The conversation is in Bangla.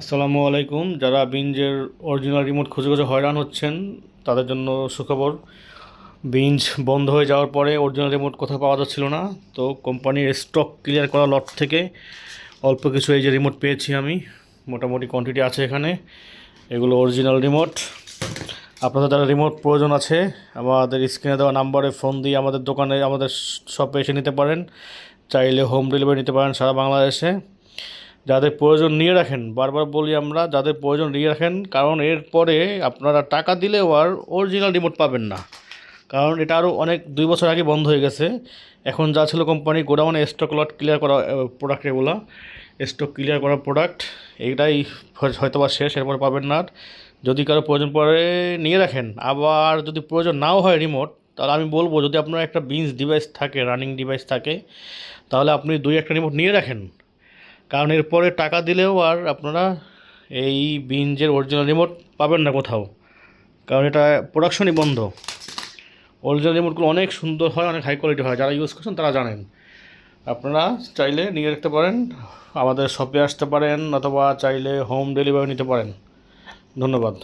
আসসালামু আলাইকুম। যারা বিঞ্জের অরিজিনাল রিমোট খুঁজে খুঁজে হয়রান হচ্ছেন, তাদের জন্য সুখবর। বিঞ্জ বন্ধ হয়ে যাওয়ার পরে অরিজিনাল রিমোট কোথাও পাওয়া যাচ্ছিল না। তো কোম্পানির স্টক ক্লিয়ার করা লট থেকে অল্প কিছু এই যে রিমোট পেয়েছি আমি। মোটামুটি কোয়ান্টিটি আছে এখানে। এগুলো অরিজিনাল রিমোট আপনাদের যারা রিমোট প্রয়োজন আছে, আমাদের স্ক্রিনে দেওয়া নাম্বারে ফোন দিয়ে আমাদের দোকানে, আমাদের শপে এসে নিতে পারেন। চাইলে হোম ডেলিভারি নিতে পারেন সারা বাংলাদেশে। যাদের প্রয়োজন নিয়ে রাখেন, বারবার বলি আমরা, যাদের প্রয়োজন নিয়ে রাখেন, কারণ এরপরে আপনারা টাকা দিলেও আর অরিজিনাল রিমোট পাবেন না। কারণ এটা আরও অনেক দুই বছর আগে বন্ধ হয়ে গেছে। এখন যা ছিল কোম্পানি গোডাউনে স্টক লট ক্লিয়ার করা প্রোডাক্ট এগুলো স্টক ক্লিয়ার করা প্রোডাক্ট এইটাই হয়তো বা শেষ, এরপর পাবেন না যদি কারও প্রয়োজন পড়ে, নিয়ে রাখেন। আবার যদি প্রয়োজন নাও হয় রিমোট তাহলে আমি বলব, যদি আপনার একটা বিঞ্জ ডিভাইস থাকে রানিং ডিভাইস থাকে, তাহলে আপনি দুই একটা রিমোট নিয়ে রাখেন। কারণ এরপরে টাকা দিলেও আর আপনারা এই বিঞ্জের অরিজিনাল রিমোট পাবেন না কোথাও। কারণ এটা প্রোডাকশনই বন্ধ। অরিজিনাল রিমোটগুলো অনেক সুন্দর হয়, অনেক হাই কোয়ালিটি হয়, যারা ইউজ করছেন তারা জানেন। আপনারা চাইলে নিয়ে রাখতে পারেন, আমাদের শপে আসতে পারেন, অথবা চাইলে হোম ডেলিভারি নিতে পারেন। ধন্যবাদ।